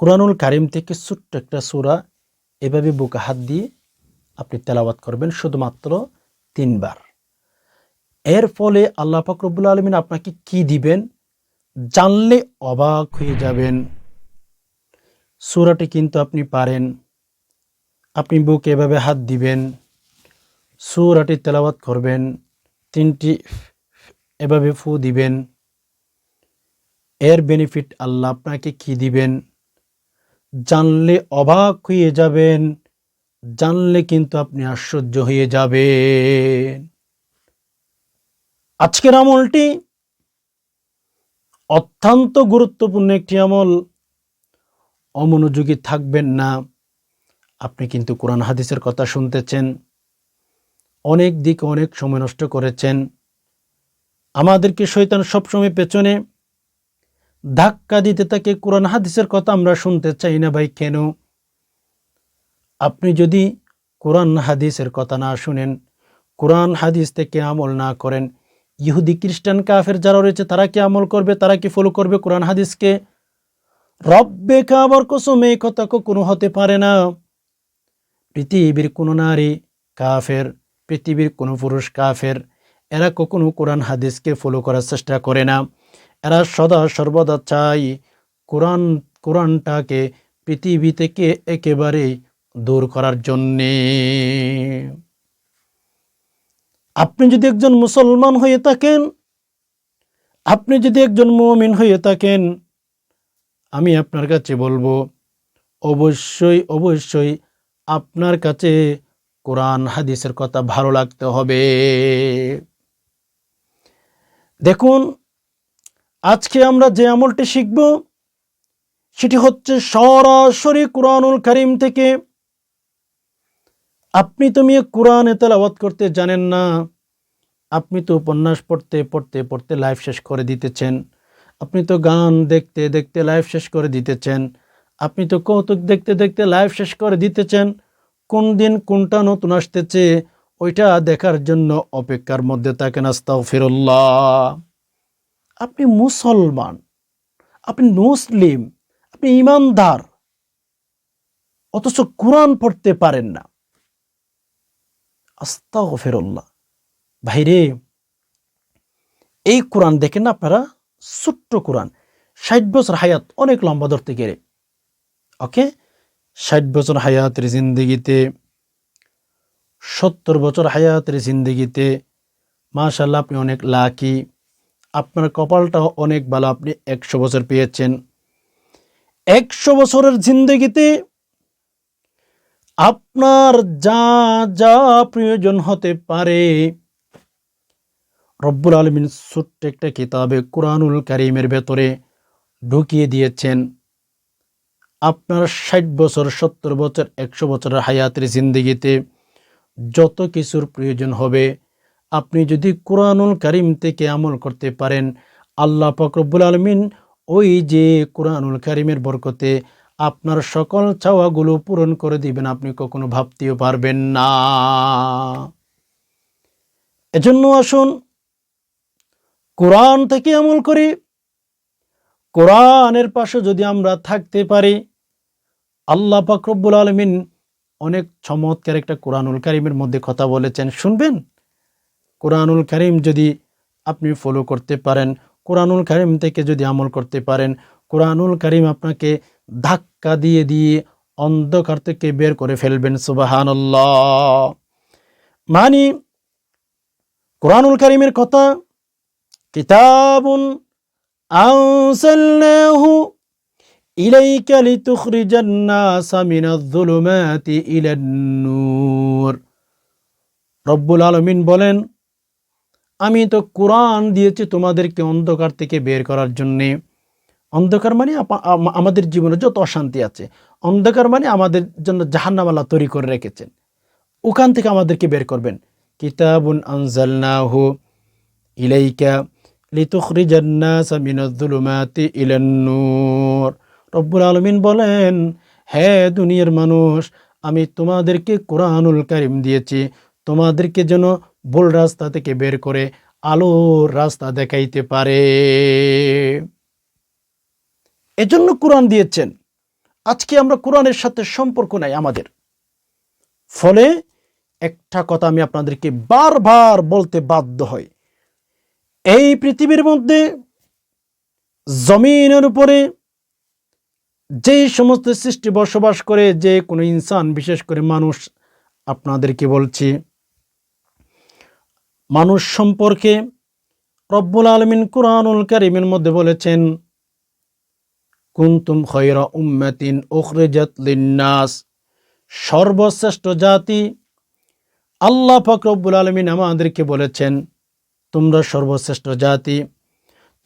কোরআনুল কারিম থেকে ছোট্ট একটা সুরা, এভাবে বুকে হাত দিয়ে আপনি তেলাওয়াত করবেন শুধুমাত্র তিনবার। এর ফলে আল্লাহ ফাকরবুল আলমিন আপনাকে কি দিবেন? জানলে অবাক হয়ে যাবেন। সুরাটি কিন্তু আপনি পারেন, আপনি বুকে এভাবে হাত দিবেন, সুরাটি তেলাওয়াত করবেন, তিনটি এভাবে ফু দিবেন। এর বেনিফিট আল্লাহ আপনাকে কি দিবেন? জানলে অবাক হয়ে যাবেন, জানলে কিন্তু আপনি আশ্চর্য হয়ে যাবেন। আজকের আমলটি অত্যন্ত গুরুত্বপূর্ণ একটি আমল। অমনোযোগী থাকবেন না। আপনি কিন্তু কোরআন হাদিসের কথা শুনতেছেন। অনেক দিক অনেক সময় নষ্ট করেছেন। আমাদেরকে শৈতান সবসময় পেছনে ধাক্কা দিতে থাকে কোরআন হাদিসের কথা আমরা শুনতে চাই না ভাই, কেন? আপনি যদি কোরআন হাদিসের কথা না শুনেন, কোরআন হাদিস থেকে আমল না করেন, ইহুদি, খ্রিস্টান, কাফের যারা রয়েছে, তারা কি আমল করবে? তারা কি ফলো করবে কোরআন হাদিসকে? রব্বে কাবার কসম এই কথা কোনো হতে পারে না। পৃথিবীর কোনো নারী কাফের, পৃথিবীর কোনো পুরুষ কাফের, এরা কখনো কোরআন হাদিসকে ফলো করার চেষ্টা করে না। এরা সদা সর্বদা চাই কোরআন, কোরআনটাকে পৃথিবী থেকে একেবারে দূর করার জন্যে। আপনি যদি একজন মুসলমান হয়ে থাকেন, আপনি যদি একজন মমিন হয়ে থাকেন, আমি আপনার কাছে বলব, অবশ্যই অবশ্যই আপনার কাছে কোরআন, হাদিসের কথা ভালো লাগতে হবে। দেখুন আজকে আমরা যে আমলটি শিখব, সেটি হচ্ছে সরাসরি কোরআনুল করিম থেকে। আপনি তো মেয়ে কোরআনে তেলাওয়াত করতে জানেন না, আপনি তো উপন্যাস পড়তে পড়তে পড়তে লাইফ শেষ করে দিতেছেন। আপনি তো গান দেখতে দেখতে লাইফ শেষ করে দিতেছেন। আপনি তো কৌতুক দেখতে দেখতে লাইফ শেষ করে দিতেছেন। কোন দিন কোনটা নতুন আসতেছে, ওইটা দেখার জন্য অপেক্ষার মধ্যে থাকেন আস্তাও ফিরুল্লাহ আপনি মুসলমান, আপনি মুসলিম, আপনি ইমানদার, অথচ কোরআন পড়তে পারেন না। আস্তাও ফেরল্লাহ ভাইরে, এই কোরআন দেখেন আপনারা? ছোট্ট কোরআন। ষাট বছর হায়াত, অনেক লম্বা ধরতে গেলে। ওকে? ষাট বছর হায়াতের জিন্দগিতে, সত্তর বছর হায়াতের জিন্দগিতে মাশাল্লাহ আপনি অনেক লাকি। আপনার কপালটাও অনেক ভালো, আপনি একশো বছর পেয়েছেন। একশো বছরের জিন্দগিতে আপনার যা যা প্রয়োজন হতে পারে। রব্বুল আলমিন ছোট্ট একটা কিতাবে কোরআনুল কারিমের ভেতরে ঢুকিয়ে দিয়েছেন, আপনার ষাট বছর, সত্তর বছর, একশো বছরের হায়াতের জিন্দগিতে যত কিছুর প্রয়োজন হবে আপনি যদি কোরআনুল কারিম থেকে আমল করতে পারেন, আল্লাহ ফকরবুল আলমিন ওই যে কোরআনুল কারিমের বরকতে আপনার সকল চাওয়াগুলো পূরণ করে দিবেন, আপনি কখনো ভাবতেও পারবেন না। এজন্য আসুন, কোরআন থেকে আমল করি। কোরআনের পাশে যদি আমরা থাকতে পারি, আল্লাহ পাকরব্বুল আলমিন অনেক চমৎকার একটা কোরআনুল কারিমের মধ্যে কথা বলেছেন। শুনবেন? কোরআনুল করিম যদি আপনি ফলো করতে পারেন, কোরআনুল করিম থেকে যদি আমল করতে পারেন, কোরআনুল করিম আপনাকে ধাক্কা দিয়ে দিয়ে অন্ধকার থেকে বের করে ফেলবেন সুবাহান মানি, কোরআনুল করিমের কথা কিতাবুন আনসালনাহু ইলাইকা লিতুখরিজান নাসা যুলুমাতি ইলান নূর। রব্বুল আলামিন বলেন আমি তো কোরআন দিয়েছি তোমাদেরকে অন্ধকার থেকে বের করার জন্যে। অন্ধকার মানে আমাদের জীবনে যত অশান্তি আছে, অন্ধকার মানে আমাদের জন্য জাহান্নামালা তৈরি করে রেখেছেন। ওখান থেকে আমাদেরকে বের করবেন। কিতাবুন আনজালনাহু ইলাইকা রব্বুল আলামিন বলেন, হে দুনিয়ার মানুষ, আমি তোমাদেরকে কোরআনুল কারিম দিয়েছি। তোমাদেরকে যেন ভুল রাস্তা থেকে বের করে আলোর রাস্তা দেখাইতে পারে। এজন্য কোরআন দিয়েছেন। আজকে আমরা কোরআনের সাথে সম্পর্ক নাই আমাদের। ফলে একটা কথা আমি আপনাদেরকে বারবার বলতে বাধ্য হই। এই পৃথিবীর মধ্যে জমিনের উপরে যে সমস্ত সৃষ্টি বসবাস করে যে কোনো ইনসান, বিশেষ করে মানুষ, আপনাদেরকে বলছি মানুষ সম্পর্কে রব্বুল আলমিন কুরআনুল কারিমের মধ্যে বলেছেন, কুন্তুম খয়রা উম্মাতিন উখরিজাত লিন্নাস সর্বশ্রেষ্ঠ জাতি আল্লাহ পাক রব্বুল আলমিন আমাদেরকে বলেছেন, তোমরা সর্বশ্রেষ্ঠ জাতি,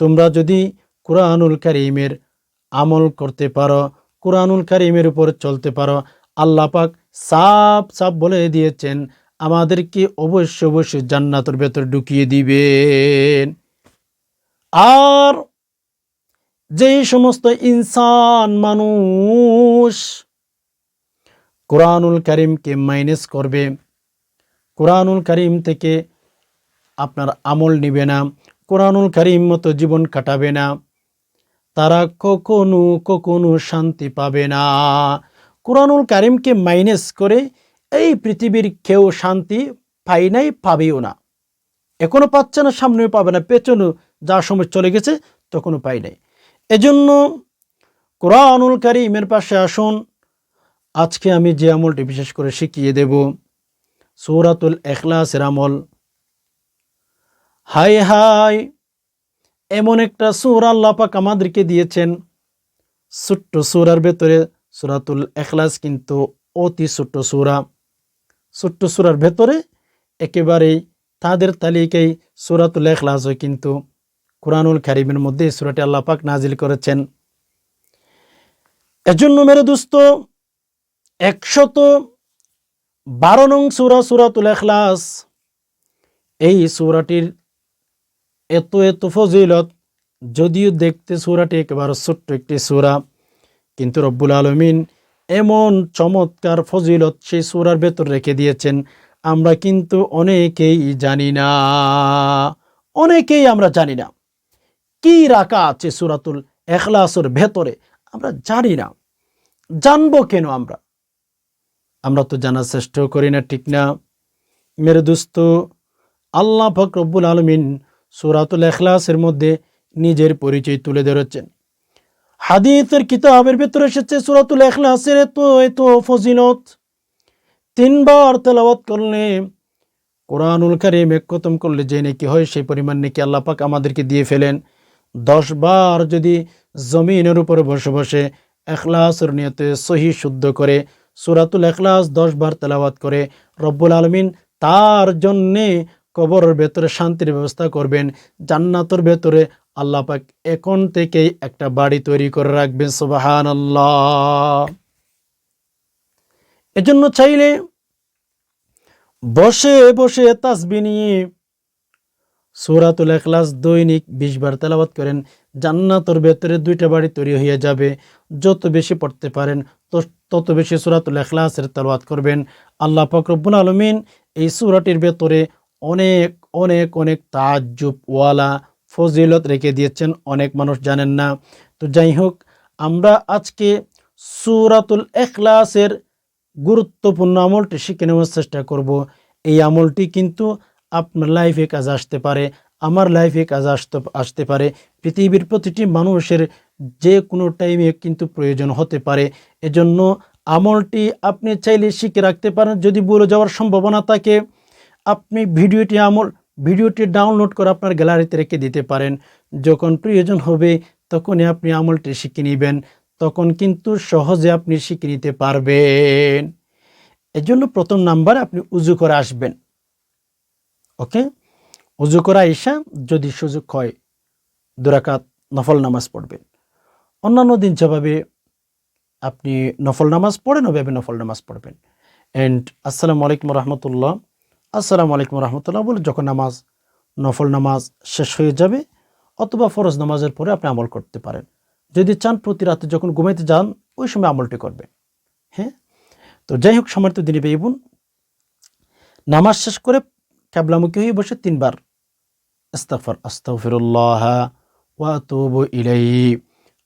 তোমরা যদি কুরআনুল কারিমের আমল করতে পারো, কুরআনুল কারিমের উপর চলতে পারো, আল্লাহ পাক সাপ সাপ বলে দিয়েছেন আমাদেরকে অবশ্য অবশ্যই জান্নাতের ভেতর ঢুকিয়ে দিবেন। আর যেই সমস্ত ইনসান মানুষ কোরআনুল করিমকে মাইনাস করবে, কোরআনুল করিম থেকে আপনার আমল নিবে না, কোরআনুল করিম মতো জীবন কাটাবে না, তারা কখনো কখনো শান্তি পাবে না। কোরআনুল করিমকে মাইনাস করে এই পৃথিবীর কেউ শান্তি পাই নাই, পাবেও না। এখনও পাচ্ছে না, সামনেও পাবে না পেছনেও যা সময় চলে গেছে, তখনও পাই নাই। এজন্য কোরআনুল কারিমের পাশে আসুন। আজকে আমি যে আমলটি বিশেষ করে শিখিয়ে দেব, সৌরাতুল এখলাসের আমল। হাই হাই এমন একটা সুর আল্লাহ পাক আমাদেরকে দিয়েছেন। ছোট্ট সুরার ভেতরে সুরাতুল এখলাস কিন্তু অতি ছোট্ট সুরা। ছোট্ট সুরার ভেতরে একেবারেই তাদের তালিকায় সুরাতুল হয়। কিন্তু কোরআনুল খারিমের মধ্যে সুরাটি আল্লাহ পাক নাজিল করেছেন। এজন্য মেরে দুস্ত, একশত বারো নং সুরা সুরাতুল এখলাস এই সুরাটির এত এত ফজিলত, যদিও দেখতে সুরাটি একেবারে ছোট্ট একটি সুরা, কিন্তু রব্বুল আলমিন এমন চমৎকার ফজিলত সেই সুরার ভেতর রেখে দিয়েছেন, আমরা কিন্তু অনেকেই জানি না। অনেকেই আমরা জানি না। কি রাখা আছে সুরাতুল এখলাসের ভেতরে? আমরা জানি না। জানব কেন আমরা? আমরা তো জানার চেষ্টা করি না, ঠিক না? মেরে দোস্ত, আল্লাহ ফকরব্বুল আলমিন সুরাতুল এখলাসের মধ্যে নিজের পরিচয় তুলে ধরেছেন। হাদিসের কিতাবের ভেতরে এসেছে সুরাতুল এখলাসের এত এত ফজিলত। তিনবার তেলাওয়াত করলে কোরআনুল কারিম এক খতম করলে যে নাকি হয়, সেই পরিমাণ নাকি আল্লাহ পাক আমাদেরকে দিয়ে ফেলেন। দশ বার যদি জমিনের উপরে বসে বসে এখলাসের নিয়তে সহি শুদ্ধ করে সুরাতুল এখলাস দশ বার তেলাওয়াত করে, রব্বুল আলমিন তার জন্যে কবরের ভেতরে শান্তির ব্যবস্থা করবেন, জান্নাতের ভেতরে আল্লাহ পাক এখন থেকেই একটা বাড়ি তৈরি করে রাখবেন সুবাহান আল্লাহ এজন্য চাইলে বসে বসে তাসবি নিয়ে সুরাতুল এখলাস দৈনিক বিশ বার তেলাবাত করেন জান্নাতর ভেতরে দুইটা বাড়ি তৈরি হয়ে যাবে। যত বেশি পড়তে পারেন তত বেশি সুরাতুল এখলাসের তেলাওয়াত করবেন। আল্লাহ ফকরবুল আলমিন এই সুরাটির ভেতরে অনেক অনেক অনেক তাজ্জুব ওয়ালা ফজিলত রেখে দিয়েছেন, অনেক মানুষ জানেন না। তো যাই হোক, আমরা আজকে সুরাতুল এখলাসের গুরুত্বপূর্ণ আমলটি শিখে নেওয়ার চেষ্টা করব। এই আমলটি কিন্তু আপনার লাইফে কাজ আসতে পারে, আমার লাইফে কাজ আসতে আসতে পারে। পৃথিবীর প্রতিটি মানুষের যে কোনো টাইমে কিন্তু প্রয়োজন হতে পারে। এজন্য আমলটি আপনি চাইলে শিখে রাখতে পারেন। যদি বলে যাওয়ার সম্ভাবনা থাকে, আপনি ভিডিওটি আমল ভিডিওটি ডাউনলোড করে আপনার গ্যালারিতে রেখে দিতে পারেন। যখন প্রয়োজন হবে, তখনই আপনি আমলটি শিখে নেবেন। তখন কিন্তু সহজে আপনি শিখে নিতে পারবেন। এজন্য প্রথম নাম্বার আপনি উজু করে আসবেন। ওকে? উজু করা ঈশা যদি সুযোগ হয় দুরাকাত নফল নামাজ পড়বেন। অন্যান্য দিন যেভাবে আপনি নফল নামাজ পড়েন, ওভাবে নফল নামাজ পড়বেন। অ্যান্ড আসসালামু আলাইকুম রহমতুল্লাহ। আসসালামু আলাইকুম রহমতুল্লাহ। বলে যখন নামাজ, নফল নামাজ শেষ হয়ে যাবে, অথবা ফরজ নামাজের পরে আপনি আমল করতে পারেন। যদি চান প্রতি রাতে যখন ঘুমাইতে যান, ওই সময় আমলটি করবেন। হ্যাঁ? তো যাই হোক সমর্থ দিনে পেয়ে বোন। নামাজ শেষ করে ক্যাবলামুখী হয়ে বসে তিনবার আস্তাফর আস্তাফিরুল্লাহ ওয়াতুব ইলাই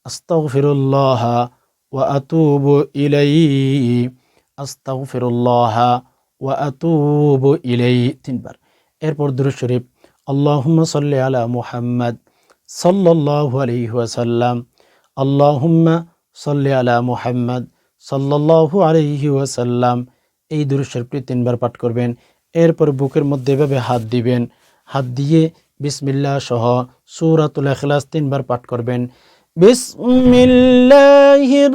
আস্তাগফিরুল্লাহ ওয়াতুবু ইলাই আস্তাগফিরুল্লাহ ওয়া আতুব ইলাই তিনবার। এরপর দুরু শরীফ, আল্লাহুম্মা সাল্লি আলা মুহাম্মদ সাল্লাল্লাহু আলাইহি ওয়াসাল্লাম, আল্লাহুম্মা সাল্লি আলা মুহাম্মদ সাল্লাল্লাহু আলাইহি ওয়াসাল্লাম। এই দুরু শরীফটি তিনবার পাঠ করবেন। এরপর বুকের মধ্যে এভাবে হাত দিবেন। হাত দিয়ে বিসমিল্লাহ সহ সুরাতুল এখলাস তিনবার পাঠ করবেন। বিসমিল্লাহির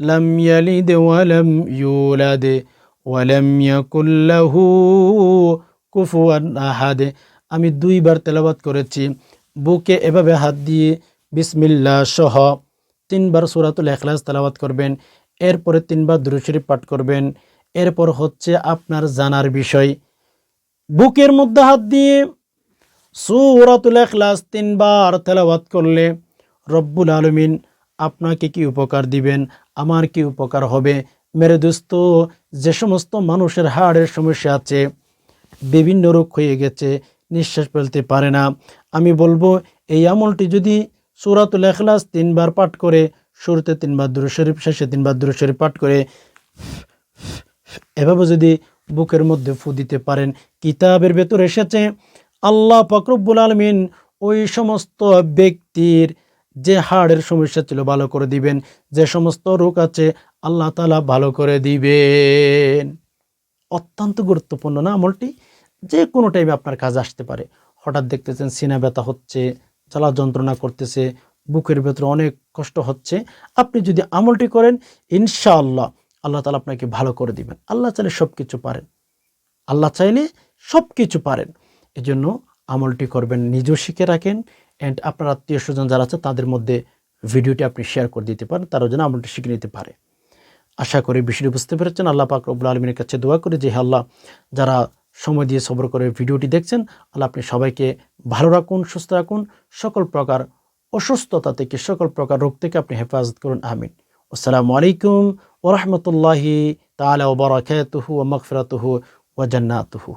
لم يلد ولم يولد ولم يكن له কুফুয়ান আহাদে আমি দুইবার তেলাবাত করেছি বুকে এভাবে হাত দিয়ে বিসমিল্লা সহ তিনবার সুরাতুল এখলাস তেলাবাত করবেন এরপরে তিনবার দুরুশরীফ পাঠ করবেন এরপর হচ্ছে আপনার জানার বিষয় বুকের মধ্যে হাত দিয়ে সুরাতুল এখলাস তিনবার তেলাওয়াত করলে রব্বুল আলমিন আপনাকে কি উপকার দিবেন আমার কি উপকার হবে? মেরে দোস্ত, যে সমস্ত মানুষের হাড়ের সমস্যা আছে, বিভিন্ন রোগ হয়ে গেছে, নিঃশ্বাস ফেলতে পারে না। আমি বলব, এই আমলটি যদি সুরাতুল এখলাস তিনবার পাঠ করে, শুরুতে তিনবার দুরু শরীফ, শেষে তিনবার দুরু শরীফ পাঠ করে, এভাবে যদি বুকের মধ্যে ফু দিতে পারেন, কিতাবের ভেতর এসেছে, আল্লাহ ফকরব্বুল আলমিন ওই সমস্ত ব্যক্তির যে হাড়ের সমস্যা ছিল ভালো করে দিবেন, যে সমস্ত রোগ আছে আল্লাহ তালা ভালো করে দিবেন। অত্যন্ত গুরুত্বপূর্ণ না আমলটি? যে কোনো টাইমে আপনার কাজ আসতে পারে। হঠাৎ দেখতেছেন সিনা ব্যথা হচ্ছে, জ্বালা যন্ত্রণা করতেছে, বুকের ভেতরে অনেক কষ্ট হচ্ছে। আপনি যদি আমলটি করেন, ইনশাআল্লাহ আল্লাহ তালা আপনাকে ভালো করে দিবেন। আল্লাহ চাইলে সব কিছু পারেন। আল্লাহ চাইলে সব কিছু পারেন। এজন্য আমলটি করবেন, নিজেও শিখে রাখেন অ্যান্ড আপনার আত্মীয় স্বজন যারা আছে, তাদের মধ্যে ভিডিওটি আপনি শেয়ার করে দিতে পারেন, তারাও যেন আমলটি শিখে নিতে পারে। আশা করি বিষয়টি বুঝতে পেরেছেন। আল্লাহ পাক রব্বুল আলমিনের কাছে দোয়া করে যে আল্লাহ, যারা সময় দিয়ে সবর করে ভিডিওটি দেখছেন, আল্লাহ আপনি সবাইকে ভালো রাখুন, সুস্থ রাখুন, সকল প্রকার অসুস্থতা থেকে, সকল প্রকার রোগ থেকে আপনি হেফাজত করুন, আমিন। আসসালামু আলাইকুম ওরহমতুল্লাহি তালা ওবরাকাতুহু ও মকফিরাতুহু ও জান্নাতুহু।